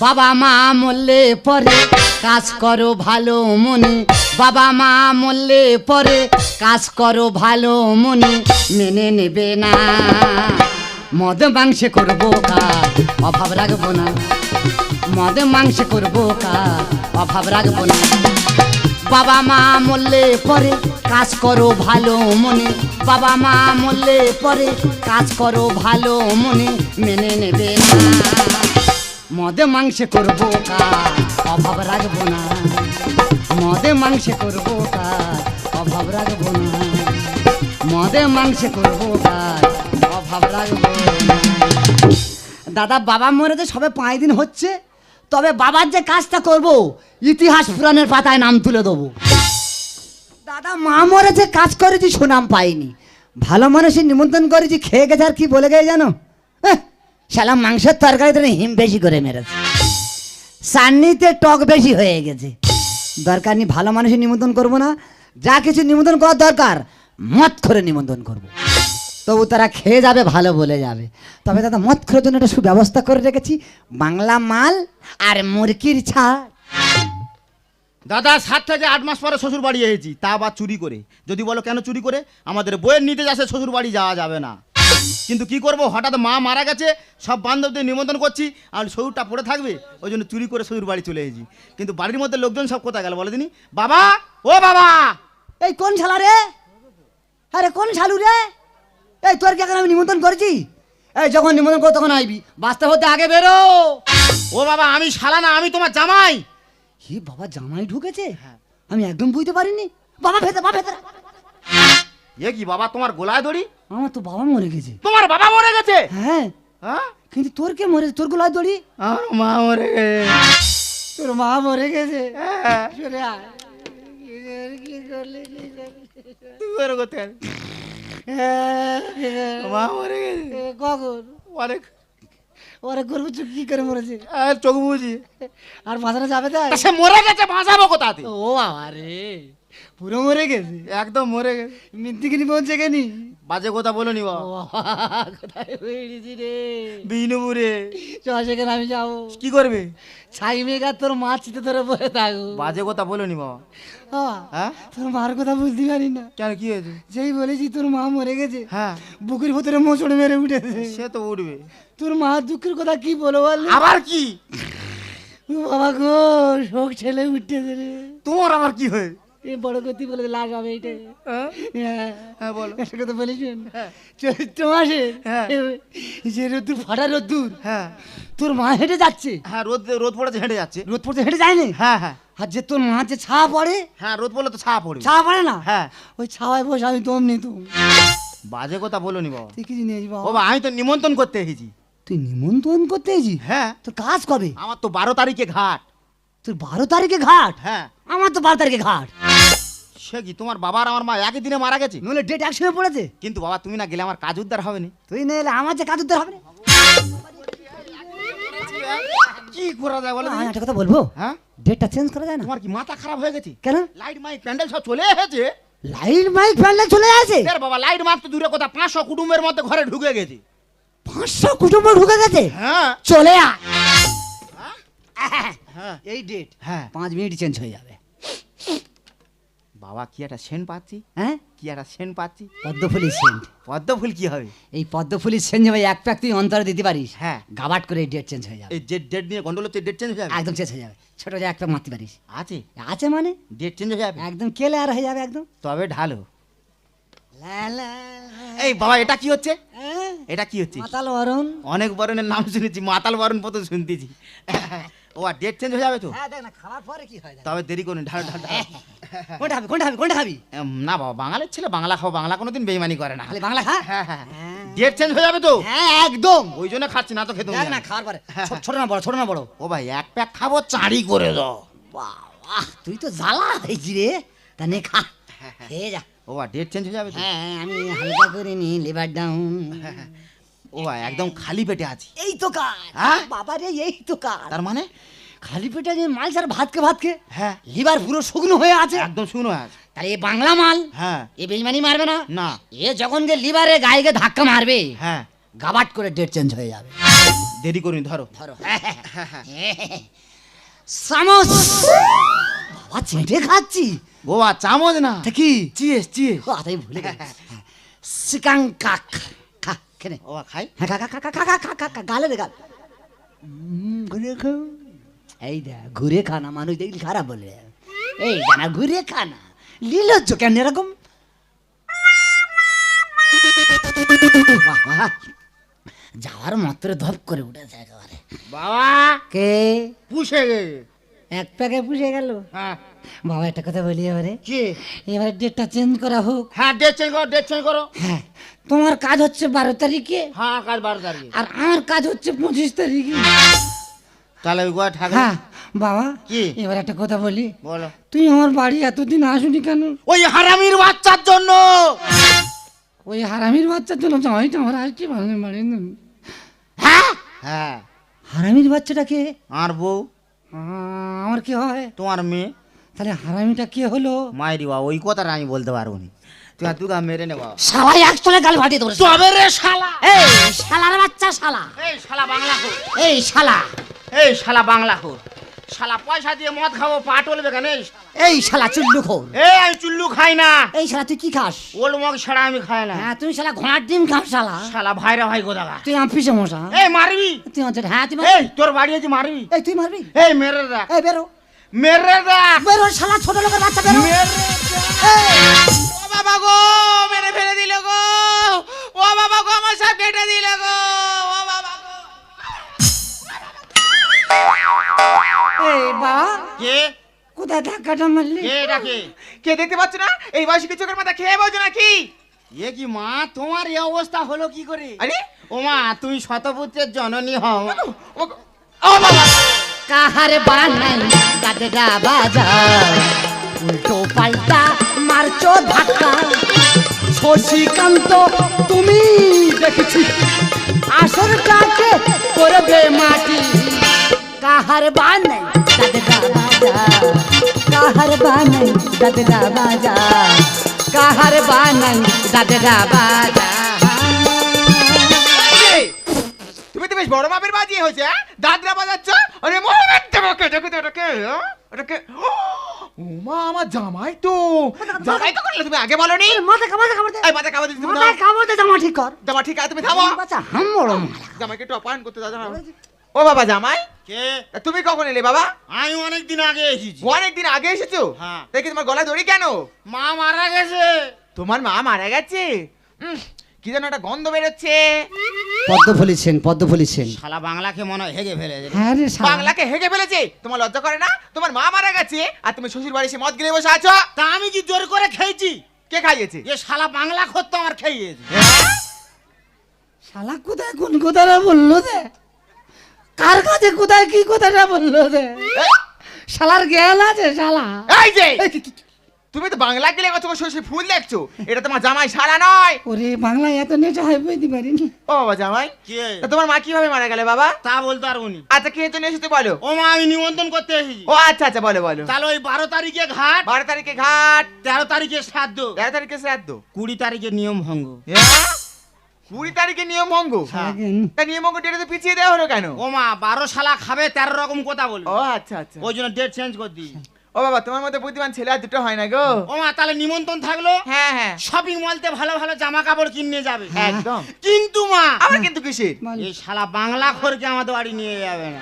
বাবা মা মরলে পরে কাজ করো ভালো মনে। বাবা মা মরলে পরে কাজ করো ভালো মনে। মেনে নেবে না। মদ মাংসে করব কাজ, অভাব রাখব না। মদ মাংসে করব কাজ, অভাব রাখব না। বাবা মা মরলে পরে কাজ করো ভালো মনে। বাবা মা মরলে পরে কাজ করো ভালো মনে। মেনে নেবে না। মদে মাংসে করব কাজ অভাব রাখব না। মদে মাংসে করব কাজ অভাব রাখব না। মদে মাংসে করব কাজ অভাব রাখব দাদা বাবা মরেছে সবে পাঁচ দিন হচ্ছে। তবে বাবার যে কাজটা করব ইতিহাস পুরাণের পাতায় নাম তুলে দেবো। দাদা মা মরে যে কাজ করেছি সুনাম পাইনি। ভালো মানুষের নিমন্ত্রণ করেছি খেয়ে গেছে আর কি বলে গেছে জানো? এহ, শালা মাংসের তরকারিতে হিম বেশি করে মেরেছে। চাটনিতে টক বেশি হয়ে গেছে। দরকার নেই, ভালো মানুষের নিমন্ত্রণ করব না। যা কিছু নিমন্ত্রণ করার দরকার মত করে নিমন্ত্রণ করব। তবু তারা খেয়ে যাবে, ভালো বলে যাবে। তবে দাদা, মদ খাওয়ার জন্য একটা সুব্যবস্থা করে রেখেছি। বাংলা মাল আর মুরগির ছাড় দাদা, সাত থেকে আট মাস পরে শ্বশুর বাড়ি এসেছি। তা আবার চুরি করে। যদি বলো কেন চুরি করে? আমাদের বইয়ের নিতে যাচ্ছে শ্বশুর বাড়ি যাওয়া যাবে না। কিন্তু কি করব? হঠাৎ মা মারা গেছে সব বান্ধবদের নিমন্ত্রণ করছি আর শরীরটা পড়ে থাকবে ওই জন্য চুরি করে শ্বশুর বাড়ি চলে এসেছি। কিন্তু বাড়ির মধ্যে লোকজন সব কোথায় গেল বলে দিনি? বাবা! ও বাবা! এই কোন শালা রে? আরে কোন শালু রে? এই তোর কি এখন আমি নিমন্ত্রণ করেছি? এই যখন নিমন্ত্রণ করো তখন আইবি। বাস্তব হতে আগে বেরো। ও বাবা আমি শালা না আমি তোমার জামাই। হি বাবা জামাই ঢুকেছে? আমি একদম বুঝতে পারিনি। বাবা ভেতরে বাবা ভেতরে। এ কি বাবা তোমার গোলায় দড়ি? আমার তো বাবা মরে গেছে। তোমার বাবা মরে গেছে? হ্যাঁ। হ্যাঁ? কিন্তু তোর কে মরে তোর গোলায় দড়ি? আমার মা মরে গেছে। তোর মা মরে গেছে? হ্যাঁ। সরে আয়। কি করে- কি করলি, কি করলি? করতে মা মরে গেছে। কখন? অনেক। ওরা করব কি করে মরেছে? আর চোখ বুঝি। আর বাঁচানো যাবে তাই? সে মরে গেছে বাঁচাবো কোথাতে ও বাবা রে। পুরো মরে গেছে একদম মরে গেছে। মিন্দিকিনি পৌঁছে গেনি বাজে কথা বলো নি বাবা। কোথায় বেরিয়েছি রে? বিনুপুরে। চ সেখানে আমি যাব। কি করবে? ছাই মেঘা তোর মা চিতে ধরে বসে থাকব বাজে কথা বলো নি বাবা। হ্যাঁ? তোর মার কথা বুঝতে পারি না। কেন কি হয়েছে? যেই বলেছি তোর মা মরে গেছে হ্যাঁ। বুকের ভেতরে মোচড় মেরে উঠেছে। সে তো উঠবে। তোর মা দুঃখের কথা কি বলো বল আবার কি? বাবা গো শোক ছেলে উঠতেছে রে। তোমার আবার কি হয় বড় গতি বলে লাশ হবে এইটা। হ্যাঁ? হ্যাঁ। হ্যাঁ বলো। একটা কথা বলেছেন চৈত্র মাসে হ্যাঁ। যে রোদ্দুর ফাটা রোদ্দুর। হ্যাঁ। তোর মা হেঁটে যাচ্ছে। হ্যাঁ রোদ রোদ পড়েছে হেঁটে যাচ্ছে। রোদ হেঁটে যায়নি? হ্যাঁ হ্যাঁ। আর যে তোর মা যে ছা পড়ে? হ্যাঁ রোদ পড়লে তো ছা পড়ে। না? হ্যাঁ। ওই ছাওয়ায় বসে আমি তোম নি তুম বাজে কথা বলো নি বাবা। তুই কিছু বাবা। বাবা আমি তো নিমন্ত্রণ করতে এসেছি। তুই নিমন্ত্রণ করতে এসি হ্যাঁ। তোর কাজ কবে? আমার তো বারো তারিখে ঘাট। তোর বারো তারিখে ঘাট? হ্যাঁ। আমার তো বারো তারিখে ঘাট। সে কি তোমার বাবার আমার মা একই দিনে মারা গেছে? নইলে ডেট একসঙ্গে পড়েছে। কিন্তু বাবা তুমি না গেলে আমার কাজ উদ্ধার হবে না। তুই নিলে আমার যে কাজ উদ্ধার হবে না? কি করা যায় বলো আমি একটা কথা বলব? হ্যাঁ? ডেটটা চেঞ্জ করা যায় না? তোমার কি মাথা খারাপ হয়ে গেছে? কেন? লাইট মাইক প্যান্ডেল সব চলে এসেছে। লাইট মাইক প্যান্ডেল চলে আসে? এর বাবা লাইট মারতে দূরে কথা পাঁচশো কুটুম্বের মধ্যে ঘরে ঢুকে গেছে। পাঁচশো কুটুম্ব ঢুকে গেছে? হ্যাঁ। চলে আয়। হ্যাঁ? এই ডেট হ্যাঁ। পাঁচ মিনিট চেঞ্জ হয়ে যাবে। বাবা কি একটা সেন্ট পাচ্ছি? হ্যাঁ? কি একটা সেন্ট পাচ্ছি? পদ্মফুলি সেন্ট পদ্ম ফুল কি হবে? এই পদ্মফুলি সেন্ট যাবে এক প্যাক তুই অন্তরে দিতে পারিস হ্যাঁ। গাবাট করে ডেট চেঞ্জ হয়ে যাবে। এই যে ডেট নিয়ে গন্ডল হচ্ছে ডেট চেঞ্জ হয়ে যাবে? একদম চেঞ্জ হয়ে যাবে। ছোট যে এক প্যাক মারতে পারিস। আছে? আছে মানে? ডেট চেঞ্জ হয়ে যাবে? একদম কেলে আর হয়ে যাবে একদম। তবে ঢালো। এই বাবা এটা কি হচ্ছে? হ্যাঁ, এটা কি হচ্ছে? মাতাল বরণ। অনেক বরণের নাম শুনেছি মাতাল বরণ পর্যন্ত শুনতেছি। ও আর ডেট চেঞ্জ হয়ে যাবে তো? হ্যাঁ দেখ না খাওয়ার পরে কি হয় তবে দেরি করুন ঢাল ঢাল ঢাল। কোনটা খাবি কোনটা খাবি কোনটা খাবি না বাবা বাঙালির ছেলে বাংলা খাও বাংলা কোনোদিন বেইমানি করে না। খালি বাংলা খা। হ্যাঁ হ্যাঁ। হ্যাঁ। ডেট চেঞ্জ হয়ে যাবে তো? হ্যাঁ একদম। ওই জন্য খাচ্ছি না তো খেতে না খাওয়ার পরে। ছোট- না বড় ছোট না বড়। ও ভাই এক প্যাক খাব চাঁড়ি করে দাও। বাবা তুই তো জ্বালা হয়েছি রে। তা নে খা। খেয়ে যা। ও ডেট চেঞ্জ হয়ে যাবে তো? হ্যাঁ আমি হালকা করে নি লিভার ডাউন ও একদম খালি পেটে আছি। এই তো কাজ হ্যাঁ? বাবা রে এই তো কাজ তার মানে? খালি পেটে যে মাল ছাড়া ভাতকে ভাতকে হ্যাঁ। লিভার পুরো শুকনো হয়ে আছে। একদম শুনো আছে। তাহলে এ বাংলা মাল হ্যাঁ। এ বেজমানি মারবে না? না। এ যখন যে লিভারে গায়ে ধাক্কা মারবে হ্যাঁ। গাবাট করে ডেট চেঞ্জ হয়ে যাবে। দেরি করিনি ধরো। ধরো। চামচ। বাবা চেটে খাচ্ছি। বাবা চামচ না। কি? চিয়েস চিয়েস কথাই ভুলে গেছি সিকাং কাক খেনে ও খাই। হ্যাঁ খা খা খা খা খা খা খা খা খা গালে রে গাল। ঘুরে খা। এই দে ঘুরে খানা মানুষ দেখলি খারাপ বলে। এই জানা ঘুরে খানা লীলজ্জ কেন এরকম। যাওয়ার মাত্র ধপ করে উঠেছে একেবারে। বাবা! কে? পুষে এক প্যাকে পুষে গেল। হ্যাঁ। বাবা একটা কথা বলি এবারে। কি? এবারে ডেটটা চেঞ্জ করা হোক। হ্যাঁ ডেট চেঞ্জ করো ডেট চেঞ্জ করো। হ্যাঁ। তোমার কাজ হচ্ছে বারো তারিখে। হ্যাঁ কাল বারো তারিখে। আর আমার কাজ হচ্ছে পঁচিশ তারিখে। তাহলে ওই ঠাকুর হ্যাঁ বাবা কি? এবার একটা কথা বলি। বলো। তুই আমার বাড়ি এতদিন আসুনি কেন? ওই হারামির বাচ্চার জন্য। ওই হারামির বাচ্চার জন্য জামাইটা আমার আসছে ভালো বাড়ি হ্যাঁ? হ্যাঁ। হারামির বাচ্চাটা কে? আর বউ? আমার কি হয়? তোমার মেয়ে? তাহলে হারামিটা কে হলো? মায়েরি বাবা ওই কথাটা আমি বলতে পারব না। তুই আর তুই মেরে নে বাবা শালা একতলে গাল ফাটিয়ে দেবো তবে রে শালা। এই শালার বাচ্চা শালা। এই শালা বাংলা খোর এই শালা। এই শালা বাংলা খোর শালা পয়সা দিয়ে মদ খাব পা টলবে কেন? এই শালা। চুল্লু খোর। এই আমি চুল্লু খাই না। এই শালা তুই কি খাস? ওল মগ ছাড়া আমি খাই না। হ্যাঁ তুই শালা ঘোড়ার ডিম খাস শালা। শালা ভাইরা ভাই গোদাগা তুই আমার পিছে মশা। এই মারবি। তুই আমার হ্যাঁ তুই এই তোর বাড়ি আছে মারবি। এই তুই মারবি? এই মেরে দেখ। এই বেরো। মেরে দেখ বেরো শালা ছোট লোকের বাচ্চা বেরো ও বাবা গো মেরে ফেলে দিল গো। ও বাবা গো আমার সব কেটে দিল গো। ও বাবা গো। এই বা কে? কোথায় ধাক্কাটা মারলি? কে ডাকে কে? দেখতে পাচ্ছ না? এই বয়সী কি চোখের মাথা খেয়ে বলছো নাকি? এ কি মা তোমার এই অবস্থা হলো কি করে? আরে ও মা তুমি শতপুত্রের জননী হও। কাহারে বানাই গাদেরা বাজার উল্টো পাল্টা মারছো ধাক্কা। শশীকান্ত, তুমি দেখেছি আসরটাকে করবে মাটি। কাহার বানাই গাদেরা বাজার কাহার বানাই গাদেরা বাজার কাহার বানাই গাদেরা বাজার বেশ বড় মাপের বাজি হয়েছে হ্যাঁ? দাদরা বাজাচ্ছ? আরে মোহাম্মদ দেবকে দেখো তো এটাকে হ্যাঁ? এটাকে ও মা আমার জামাই তো। জামাই তো করলে তুমি আগে বলো নি মাথা কামাতে কামাতে এই মাথা দিচ্ছি তুমি মাথা কামাতে জামা ঠিক কর। জামা ঠিক আছে তুমি থামো। বাচ্চা হাম বড় জামাইকে একটু অপমান করতে দাও জানো ও বাবা জামাই? কে? তুমি কখন এলে বাবা? আমি অনেক দিন আগে এসেছি। অনেক দিন আগে এসেছ? হ্যাঁ। দেখি তোমার গলায় দড়ি কেন? মা মারা গেছে। তোমার মা মারা গেছে? কি যেন একটা গন্ধ বেরোচ্ছে। পদ্ম ফলিছেন পদ্ম ফলিছেন শালা বাংলাকে মনে হয় হেগে ফেলেছে। হ্যাঁ রে শালা। বাংলাকে হেগে ফেলেছে? তোমার লজ্জা করে না? তোমার মা মারা গেছে আর তুমি শ্বশুর বাড়ি এসে মদ গিলে বসে আছো? তা আমি কি জোর করে খেয়েছি? কে খাইয়েছে? এ শালা বাংলা খোর তো আমার খেয়েছে। শালা কোথায় কোন কথাটা বলল দে কার কাছে কোথায় কি কথাটা বলল দে শালার জ্ঞান আছে শালা। এই যে! তুমি তো বাংলা গেলে কত শ্বশুর ফুল দেখছ? এটা তোমার জামাই সারা নয়। ওরে বাংলায় এত নেচা হয় বুঝতে পারিনি। ও বাবা জামাই কে? তা তোমার মা কীভাবে মারা গেলে বাবা? তা বলতে পারব নি। আচ্ছা কে জন্য এসেছে বলো। ও মা আমি নিমন্ত্রণ করতে এসেছি। ও আচ্ছা আচ্ছা বলো বলো। তাহলে ওই বারো তারিখে ঘাট বারো তারিখে ঘাট। তেরো তারিখে শ্রাদ্ধ। তেরো তারিখে শ্রাদ্ধ। কুড়ি তারিখে নিয়ম ভঙ্গ। হ্যাঁ? কুড়ি তারিখে নিয়ম ভঙ্গ? হ্যাঁ। তা নিয়ম ভঙ্গ ডেটে পিছিয়ে দেওয়া হলো কেন? ও মা বারো শালা খাবে তেরো রকম কথা বলবে। ও আচ্ছা আচ্ছা। ওই জন্য ডেট চেঞ্জ করে দিই ও বাবা তোমার মতো বুদ্ধিমান ছেলে আর দুটো হয় না গো। ও মা তাহলে নিমন্ত্রণ থাকল? হ্যাঁ হ্যাঁ। শপিং মলতে ভালো ভালো জামা কাপড় কিনে যাবে একদম। কিন্তু মা আবার কিন্তু কিসের? এই শালা বাংলা খোরকে আমাদের বাড়ি নিয়ে যাবে না।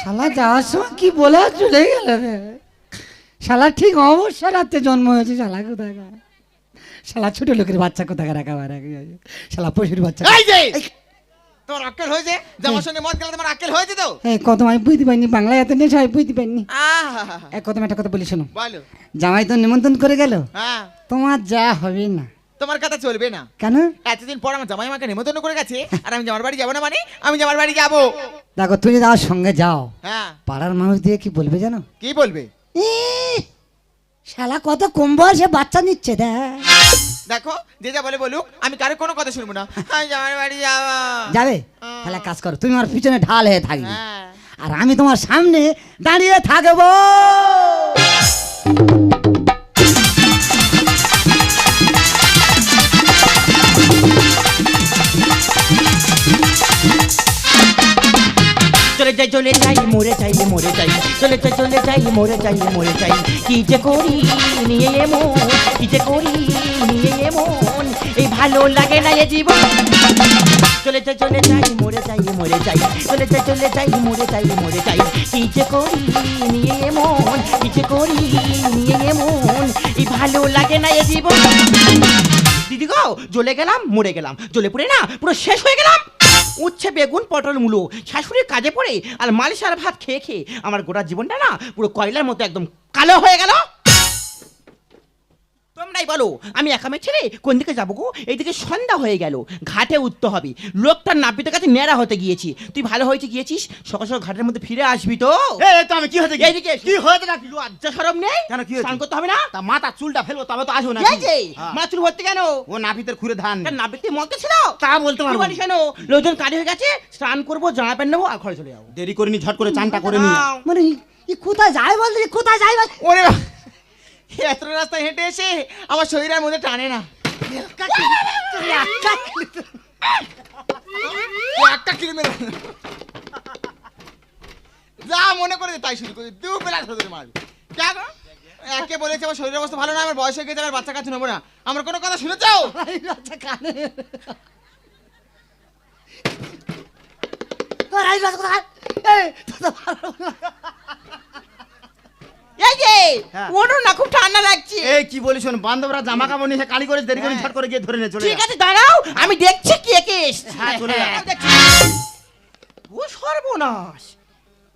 শালা যাওয়ার সময় কি বলে আর চলে গেল রে? শালা ঠিক অবশ্য রাতে জন্ম হয়েছে শালা কোথায় শালা ছোট লোকের বাচ্চা কোথায় রাখা শালা পশুর বাচ্চা এই যে! তোমার আক্কেল হয়েছে? জামার সঙ্গে মদ গেলে তোমার আক্কেল হয়েছে তো? এই কত আমি বুঝতে পারিনি বাংলায় এত নেশা হয় বুঝতে পারিনি। আহা এক কথা একটা কথা বলি শোনো। বলো। জামাই তো নিমন্ত্রণ করে গেল। হ্যাঁ। তোমার যা হবে না। তোমার কথা চলবে না। কেন? এতদিন পর আমার জামাই আমাকে নেমন্তন্ন করে গেছে আর আমি জামার বাড়ি যাব না মানে আমি জামার বাড়ি যাব। দেখো তুমি আমার সঙ্গে যাও। হ্যাঁ। পাড়ার মানুষ দিয়ে কি বলবে জানো? কি বলবে? শালা কত কম বয়সে বাচ্চা নিচ্ছে দেখ। দেখো যে যা বলে বলুক আমি কারও কোনো কথা শুনব না। আমি বাড়ি যাওয়া যাবে? তাহলে কাজ করো তুমি আমার পিছনে ঢাল হয়ে থাকবে। হ্যাঁ। আর আমি তোমার সামনে দাঁড়িয়ে থাকব। চলে যাই চলে যাই, মরে যাই মরে যাই। চলে যাই চলে যাই, মরে যাই মরে যাই। কি যে করি, নিয়ে এমন কি যে করি, নিয়ে এমন এই ভালো লাগে না এ জীবন। চলে যাই চলে যাই, মরে যাই মরে যাই। চলে যাই চলে যাই, মরে যাই মরে যাই। কি যে করি, নিয়ে এমন কি যে করি, নিয়ে এমন এই ভালো লাগে না এ জীবন। দিদি গো, জ্বলে গেলাম, মরে গেলাম। জ্বলে পড়ে না, পুরো শেষ হয়ে গেলাম। উচ্ছে, বেগুন, পটল, মূলো। শাশুড়ির কাজে পড়ে আর মালিশার ভাত খেয়ে খেয়ে আমার গোটা জীবনটা না পুরো কয়লার মতো একদম কালো হয়ে গেল। তোমরাই বলো। আমি একামে ছেড়ে কোন দিকে যাব গো? এইদিকে সন্ধ্যা হয়ে গেল ঘাটে উঠতে হবে। লোকটার নাপিতের কাছে নেড়া হতে গিয়েছি। তুই ভালো হয়েছে গিয়েছিস? সকাল সকাল ঘাটের মধ্যে ফিরে আসবি তো। এই, এই তো আমি কি এইদিকে কি লজ্জা সরম নেই? কেন, কি স্নান করতে হবে না? তা মাথা চুলটা ফেলব তবে তো আসব না এই যে মাছ চুল ভর্তি কেন? ও নাপিতের খুঁড়ে ধান। নাপিতে মলতে ছিল তা বলতে পারব কেন লোকজন কাজে হয়ে গেছে স্নান করব জামা প্যান্ট নেব আর ঘরে চলে যাব। দেরি করিনি ঝট করে চানটা করে নি। মানে কোথায় যায় বলতে? কোথায় যায় বল ওরে বাবা, এত রাস্তা হেঁটে এসে আমার শরীরের মধ্যে টানে না। যা মনে করে তাই শুরু করি দু বেলা ধরে মারবি। কেন? একে বলেছে আমার শরীরের অবস্থা ভালো না, আমার বয়স হয়ে গেছে, আমার বাচ্চা কাছে নেব না। আমার কোনো কথা শুনেছো? আচ্ছা কানে তোর আই বাস কোথায়? এই তো ভালো হ্যাঁ। ওঠো না খুব ঠান্ডা লাগছে। এই কি শোন বান্ধবরা জামা কাপড় নিয়ে কালি করে দেরি করে ঝট করে গিয়ে ধরে নিয়ে চলে ঠিক যা। আছে দাঁড়াও আমি দেখছি কে কে এসছে। হ্যাঁ, চলে যা। ও সর্বনাশ।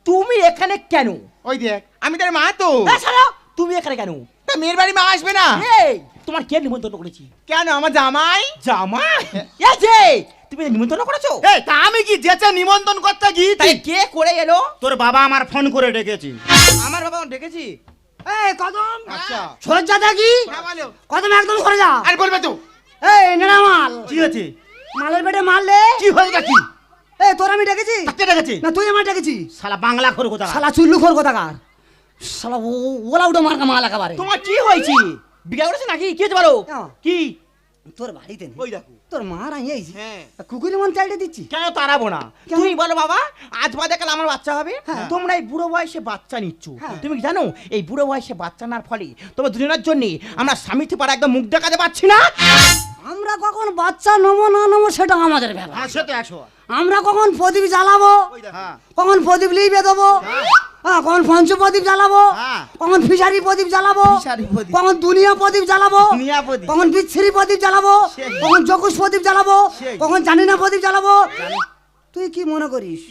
তুমি এখানে কেন? ওই দেখ আমি তার মা তো। তাছাড়া তুমি এখানে কেন? তা মেয়ের বাড়ি মা আসবে না। এই তোমার কে নিমন্ত্রণ করেছি? কেন আমার জামাই? জামা এই যে তুমি নিমন্ত্রণ করেছ? এই তা আমি কি যেচে নিমন্ত্রণ করতে গিয়েছি? তাই কে করে এলো? তোর বাবা আমার ফোন করে ডেকেছি। আমার বাবা ডেকেছি? এই কদম। আচ্ছা। দেখি। হ্যাঁ কদম একদম সরে যা আর বলবে তো। এই নেড়া মাল। কি হয়েছে? মালের পেটে মারলে কি হয়েছে নাকি এই তোর আমি ডেকেছি। কাকে ডেকেছি? না তুই আমার ডেকেছি। শালা বাংলা খোর কোথা শালা চুল্লু খোর কোথাকার। শালা ও ওলা উঠে মার্কা মাল একেবারে। তোমার কি হয়েছে? বিয়ে করেছে নাকি? কি হয়েছে বলো? হ্যাঁ। কি? তোর বাড়িতে। ওই দেখো। তোর মা এইছি হ্যাঁ। মন দিচ্ছি। কেন তাড়াবো না? কেন? তুমি বলো বাবা আজ বাদে কাল আমার বাচ্চা হবে। হ্যাঁ। তোমরা এই বুড়ো বয়সে বাচ্চা নিচ্ছ। হ্যাঁ। তুমি কি জানো এই বুড়ো বয়সে বাচ্চা নেওয়ার ফলে তোমার দুজনের জন্য আমরা স্বামীতে পারা একদম মুখ দেখাতে পাচ্ছি না? আমরা কখন বাচ্চা নেব না নমো সেটা আমাদের ব্যাপার। একশো আমরা কখন প্রদীপ জ্বালাবো? হ্যাঁ। কখন প্রদীপ লিপে দেবো? হ্যাঁ। কখন পঞ্চ প্রদীপ জ্বালাবো? হ্যাঁ। কখন ফিশারি প্রদীপ জ্বালাবো? কখন দুনিয়া প্রদীপ জ্বালাবো? কখন বিচ্ছিরি প্রদীপ জ্বালাবো? কখন জকুশ প্রদীপ জ্বালাবো? কখন জানি না প্রদীপ জ্বালাবো? তুই কি মনে করিস?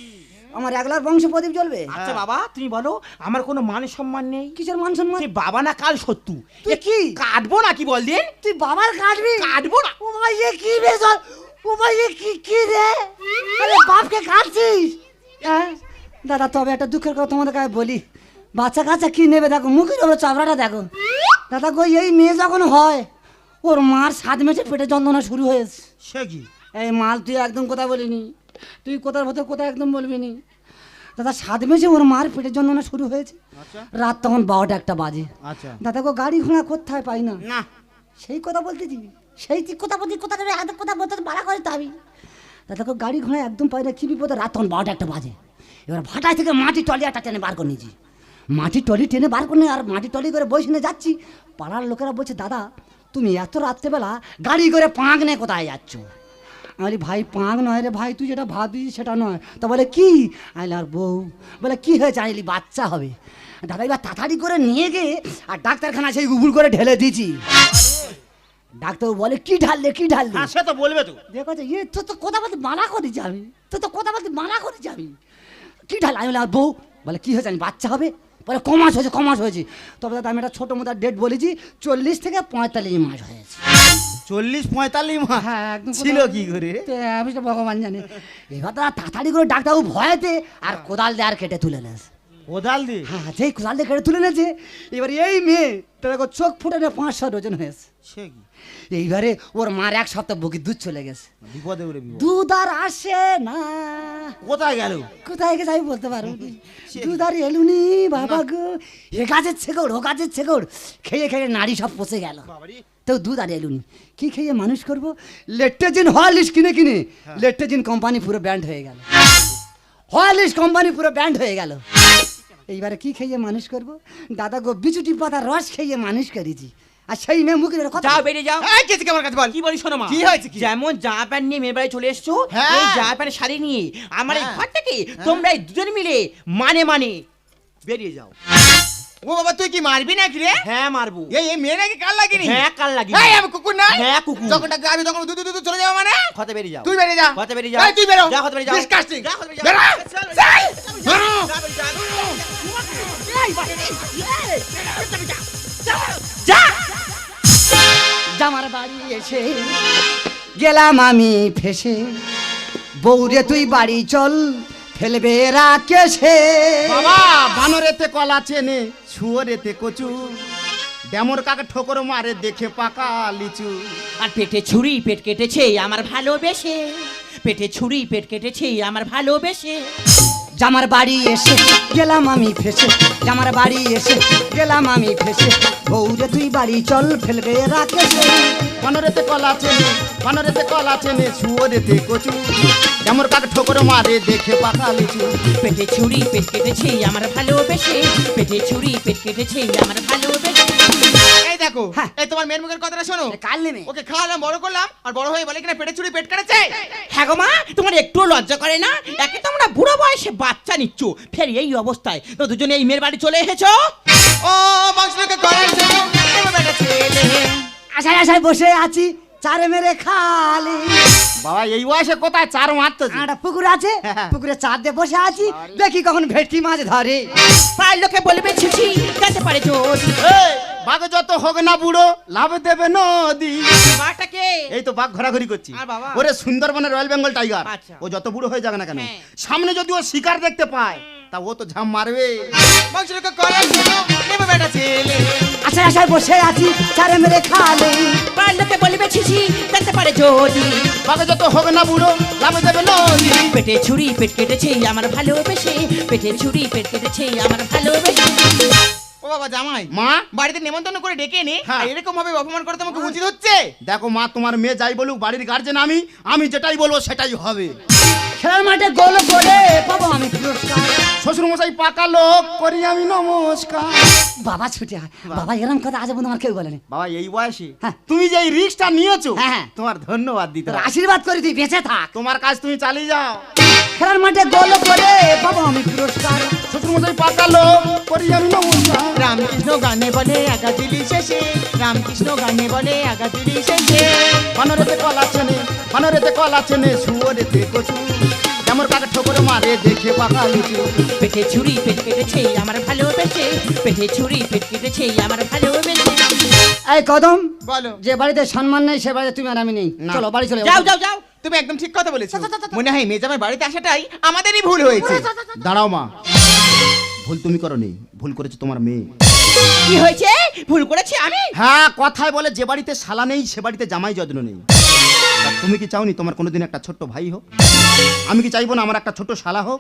আমার একলার বংশ প্রদীপ জ্বলবে? আচ্ছা বাবা তুমি বলো আমার কোনো মান সম্মান নেই? কিসের মান সম্মান? তুই বাবা না কাল সত্যু তুই কি? কাটবো না কি বল দিন? তুই বাবার কাটবি? কাটবো না। ও ভাই এ কি বেজল ও ভাই কি কি রে? আরে বাপকে কাটছিস হ্যাঁ? দাদা তবে একটা দুঃখের কথা তোমাদের কাছে বলি। বাচ্চা কাচ্চা কি নেবে? দেখো মুখের ওপর চাপড়াটা দেখো। দাদা গো এই মেয়ে যখন হয় ওর মার সাত মেসে পেটে যন্ত্রণা শুরু হয়েছে। সে কি? এই মাল তুই একদম কথা বলিনি। তুই কোথার ভেতর কোথা একদম বলবি নি দাদা সাত মেসে ওর মার পেটের যন্ত্রণা শুরু হয়েছে। আচ্ছা। রাত তখন বারোটা একটা বাজে। আচ্ছা। দাদা গো গাড়ি ঘোড়া কোথায় পাই না? না। সেই কথা বলতে দিবি? সেই বলতে কথা করে এত কথা বলতে ভাড়া করে তা দেখো, গাড়ি ঘোড়া একদম পাই না, কি বিপদে? রাত তখন বারোটা একটা বাজে। এবার ভাটায় থেকে মাটি টলি একটা টেনে বার করে নিয়েছি। মাটি টলি টেনে বার করে আর মাটি টলি করে বসে নিয়ে যাচ্ছি। পাড়ার লোকেরা বলছে, দাদা, তুমি এত রাত্রেবেলা গাড়ি করে পাঁক নিয়ে কোথায় যাচ্ছ? আমি ভাই, পাঁক নয় রে ভাই, তুই যেটা ভাবি সেটা নয়। তা বলে, কি? আইলে আর বউ। বলে, কি হয়েছে? আইলি বাচ্চা হবে। দাদা, এবার তাড়াতাড়ি করে নিয়ে গিয়ে আর ডাক্তারখানা সেই উবুর করে ঢেলে দিয়েছি। ডাক্তার বলে কি ঢাললে কি ঢাললে? হ্যাঁ সে তো বলবে তো। দেখো যে ইয়ে তো তো কথা বলতে মানা করে যাবি তো তো কথা বলতে মানা করে যাবি কি ঢাল আমি বউ? বলে কি হয়েছে? আমি বাচ্চা হবে? বলে ক মাস হয়েছে ক মাস হয়েছে। তবে দাদা আমি একটা ছোটো মোটা ডেট বলেছি চল্লিশ থেকে পঁয়তাল্লিশ মাস হয়েছে। চল্লিশ পঁয়তাল্লিশ মাস? হ্যাঁ একদম ছিল কি করে? আমি তো ভগবান জানে। এবার তারা তাড়াতাড়ি করে ডাক্তারবাবু ভয়েতে আর কোদাল দিয়ে আর কেটে তুলে নেস। কোদাল হ্যাঁ হ্যাঁ, যেই কোদাল দিয়ে কেটে তুলে নেছে এবার এই মেয়ে তা দেখো চোখ ফুটে না পাঁচশো ওজন হয়েছে। সে কি? এইবারে ওর মার এক সপ্তাহ বুকি দুধ চলে গেছে। বিপদে বিপদ। দুধ আর আসে না। কোথায় গেল? কোথায় গেছে আমি বলতে পারব দুধ আর এলুনি বাবা গো এ গাছের ছেকড় ও গাছের ছেকড়। খেয়ে খেয়ে নাড়ি সব পচে গেল। তো দুধ আর এলুনি কি খেয়ে মানুষ করব? লেট্টেজিন হরলিক্স কিনে কিনে। লেট্টেজিন কোম্পানি পুরো ব্যান্ড হয়ে গেল। হয়ালিস কোম্পানি পুরো ব্যান্ড হয়ে গেল। এইবারে কি খেয়ে মানুষ করব? দাদা গো বিচুটি পাতা রস খেয়ে মানুষ করেছি। আর সেই মেয়ে মুখে কথা যাও বেরিয়ে যাও। এই কেছি আমার কাছে বল? কি বলি শোনো মা? কি হয়েছে কি? যেমন জামা প্যান্ট নিয়ে মেয়ের বাড়ি চলে এসছো হ্যাঁ। এই জামা প্যান্ট শাড়ি নিয়ে। আমার এই হ্যাঁ। ঘর থেকে তোমরা এই দুজন মিলে মানে মানে। বেরিয়ে যাও। ও বাবা তুই কি মারবি নাকি রে? হ্যাঁ মারবো। এই এই মেয়ে নাকি কাল লাগিনি? হ্যাঁ কাল লাগি এই আমি কুকুর না হ্যাঁ, কুকুর। যখন ডাকবে আমি তখন দু দু দু দু চলে যাব মানে? হতে বেরিয়ে যাও। তুই বেরিয়ে যা। হতে বেরিয়ে যাও। এই তুই বেরো। যা হতে বেরিয়ে যাও। ডিসকাস্টিং যা হতে বেরিয়ে বেরো। যাও। বেরো। যা জামার বাড়ি এসে গেলাম আমি ফেসে। বৌরে তুই বাড়ি চল ফেলবে রাকেশে বাবা বানরেতে কলা চেনে শুয়োরেতে কচু। ড্যামর কাকে ঠোকর মারে দেখে পাকা লিচু। আর পেটে ছুরি পেট কেটেছে আমার ভালোবেসে। পেটে ছুরি পেট কেটেছে আমার ভালোবেসে। জামার বাড়ি এসে গেলাম আমি ফেসে। জামার বাড়ি এসে গেলাম আমি ফেসে। বৌরে তুই বাড়ি চল ফেলবে রাকেশে। বানরেতে কলা চেনে বানরেতে কলা চেনে শুয়োরেতে কচু। ড্যামর কাকে ঠোকর মারে দেখে পাকা লিচু। পেটে ছুরি পেট কেটেছে আমার ভালোবেসে। পেটে ছুরি পেট কেটেছে আমার ভালোবেসে। দেখো। হ্যাঁ। এই তোমার মেয়ের মুখের কথাটা শোনো। কাল নেমে ওকে খাওয়ালাম বড় করলাম আর বড় হয়ে বলে কিনা পেটে চুরি পেট কাটেছে? হ্যাঁ গো মা তোমার একটু লজ্জা করে না? একে তোমরা বুড়ো বয়সে বাচ্চা নিচ্ছ। ফের এই অবস্থায়। তো দুজনে এই মেয়ের বাড়ি চলে এসেছ? ও বেটা ছেলে আশায় আশায় বসে আছি চারে মেরে খালি। বাবা এই বয়সে কোথায় চার মারতো একটা পুকুর আছে হ্যাঁ। পুকুরে চার দিয়ে বসে আছি দেখি কখন ভেটকি মাছ ধরে। প্রায় লোকে বলবে ছিছি জানতে পারে যদি বাঘ যত হোক না বুড়ো লাভ দেবে নদী। মাটাকে এই তো বাঘ ঘোরাঘুরি করছি। আর বাবা? ওরে সুন্দরবনের রয়্যাল বেঙ্গল টাইগার। আচ্ছা। ও যত বুড়ো হয়ে যাবে না কেন? হ্যাঁ। সামনে যদি ও শিকার দেখতে পায় তা ও তো ঝাম মারবে। বেটা ছেলে। আশায় আশায় বসে আছি চারে মেরে খালি। লোকে বলবে ছিছি জানতে পারে যদি। বাঘ যত হোক না বুড়ো লাভ দেবে নদী। পেটে ছুরি পেট কেটেছে আমার ভালোবেসে। পেটে ছুরি পেট কেটেছে আমার ভালোবেসে। বাবা জামাই মা? বাড়িতে নেমন্তন্ন করে ডেকে নে হ্যাঁ। এরকম ভাবে অপমান করে তোমাকে উচিত হচ্ছে? দেখো মা তোমার মেয়ে যাই বলুক বাড়ির গার্জেন আমি আমি যেটাই বলব সেটাই হবে। খেলার মাঠে গোল করে পাবো আমি পুরস্কার। শ্বশুর মশাই পাকা লোক করি আমি নমস্কার। বাবা ছুটে বাবা এরম কথা আজ পর্যন্ত আমার কেউ বলেনি। বাবা এই বয়সে হ্যাঁ। তুমি যে এই রিস্কটা নিয়েছো হ্যাঁ, হ্যাঁ। তোমার ধন্যবাদ দিতে আশীর্বাদ করি তুই বেঁচে থাক। তোমার কাজ তুমি চালিয়ে যাও। খেলার মাঠে গোল করে পাবো আমি পুরস্কার। শ্বশুর মশাই পাকা করি আমি নমস্কার। রামকৃষ্ণ গানে বলে আগা দিলি শেষে রামকৃষ্ণ গানে বলে আগা দিলি শেষে। বানরেতে কলা চেনে বানরেতে কলা চেনে শুয়োরেতে কচু। যেমন কাকে ঠোকর মারে দেখে পাকা লিচু। পেটে ছুরি পেট কেটেছে আমার ভালোবেসে পেটে। ছুরি পেট কেটেছে আমার ভালোবেসে এই কদম বলো। যে বাড়িতে সম্মান নেই সে বাড়িতে তুমি আর আমি নেই। চলো বাড়ি চলে যাও। যাও যাও। তুমি একদম ঠিক কথা বলেছ। মনে হয় মেজামের বাড়িতে আসাটাই আমাদেরই ভুল হয়েছে। দাঁড়াও মা। ভুল তুমি করো নেই ভুল করেছে তোমার মেয়ে। কি হয়েছে? ভুল করেছি আমি? হ্যাঁ কথায় বলে যে বাড়িতে শালা নেই সে বাড়িতে জামাই যত্ন নেই। তুমি কি চাওনি তোমার কোনোদিন একটা ছোট্ট ভাই হোক? আমি কি চাইব না আমার একটা ছোট শালা হোক?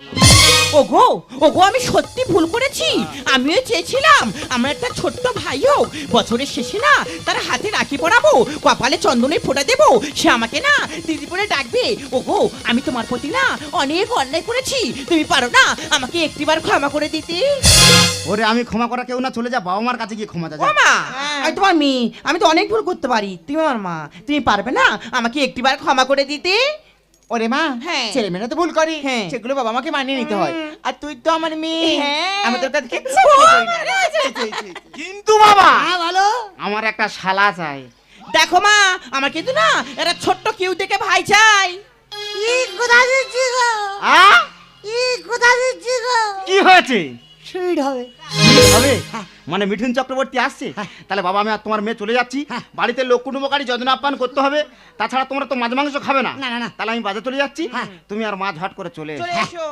ওগো ওগো আমি সত্যি ভুল করেছি। আমিও চেয়েছিলাম আমার একটা ছোট্ট ভাই হোক বছরের শেষে না তার হাতে রাখি পরাবো কপালে চন্দনের ফোঁটা দেবো। সে আমাকে না দিদি বলে ডাকবে ওগো আমি তোমার প্রতি না অনেক অন্যায় করেছি। তুমি পারো না আমাকে একটিবার ক্ষমা করে দিতে? ওরে আমি ক্ষমা করা কেউ না চলে যা বাবা মার কাছে গিয়ে ক্ষমা চা ও মা আমি তোমার মেয়ে আমি তো অনেক ভুল করতে পারি। তুমি আমার মা তুমি পারবে না আমাকে একটিবার ক্ষমা করে দিতে? ওরে মা হ্যাঁ। ছেলেমেয়েরা তো ভুল করে। হ্যাঁ। সেগুলো বাবা মাকে মানিয়ে নিতে হয়। আর তুই তো আমার মেয়ে। হ্যাঁ। আমি তোর কাছে। কিন্তু বাবা ভালো আমার একটা শালা চাই। দেখো মা আমার কিন্তু না এরা ছোট্ট কিউ থেকে ভাই চাই। আ? কি হয়েছে? হবে। হবে? মানে মিঠুন চক্রবর্তী আসছে? তাহলে বাবা আমি আর তোমার মেয়ে চলে যাচ্ছি। বাড়িতে লোক কুটুম্বকারী যত্ন আপ্যায়ন করতে হবে। তাছাড়া তোমরা তো মাছ মাংস খাবে না। না, না, না। তাহলে আমি বাজে চলে যাচ্ছি। হ্যাঁ। তুমি আর মাছ হাট করে চলে এসো।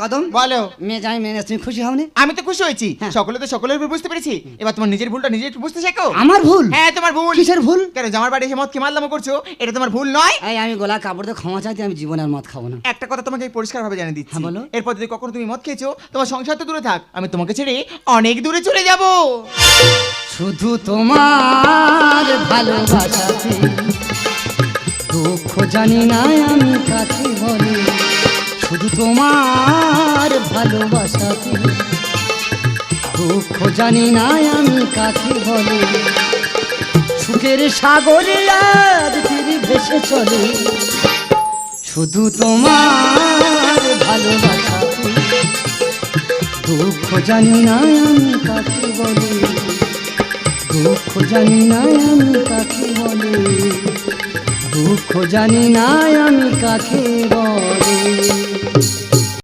কদম বলো। মেয়ে তুমি খুশি হওনি? আমি তো খুশি হয়েছি। হ্যাঁ। সকলে তো সকলের ভুল বুঝতে পেরেছি। এবার তোমার নিজের ভুলটা নিজে একটু বুঝতে শেখো। আমার ভুল? হ্যাঁ তোমার ভুল। কিসের ভুল? কেন জামার বাড়ি এসে মদ কি মারলামো করছ? এটা তোমার ভুল নয়। এই আমি গোলা কাপড় দিয়ে ক্ষমা চাইতে আমি জীবনে আর মদ খাব না। একটা কথা তোমাকে পরিষ্কার ভাবে জানিয়ে দিচ্ছি। হ্যাঁ, বলো। এরপর যদি কখনো তুমি মদ খেয়েছো তোমার সংসার তো দূরে থাক। আমি তোমাকে ছেড়ে অনেক দূরে চলে যাব। শুধু তোমার ভালোবাসাতে দুঃখ জানি না আমি কাকে বলি। শুধু তোমার ভালোবাসাতে দুঃখ জানি না আমি কাকে বলে। সুখের সাগরে ভেসে চলে। শুধু তোমার ভালোবাসাতে দুঃখ জানি না আমি কাকে বলে। দুঃখ জানি না আমি কাকে বলে। দুঃখ জানি না আমি কাকে বলে।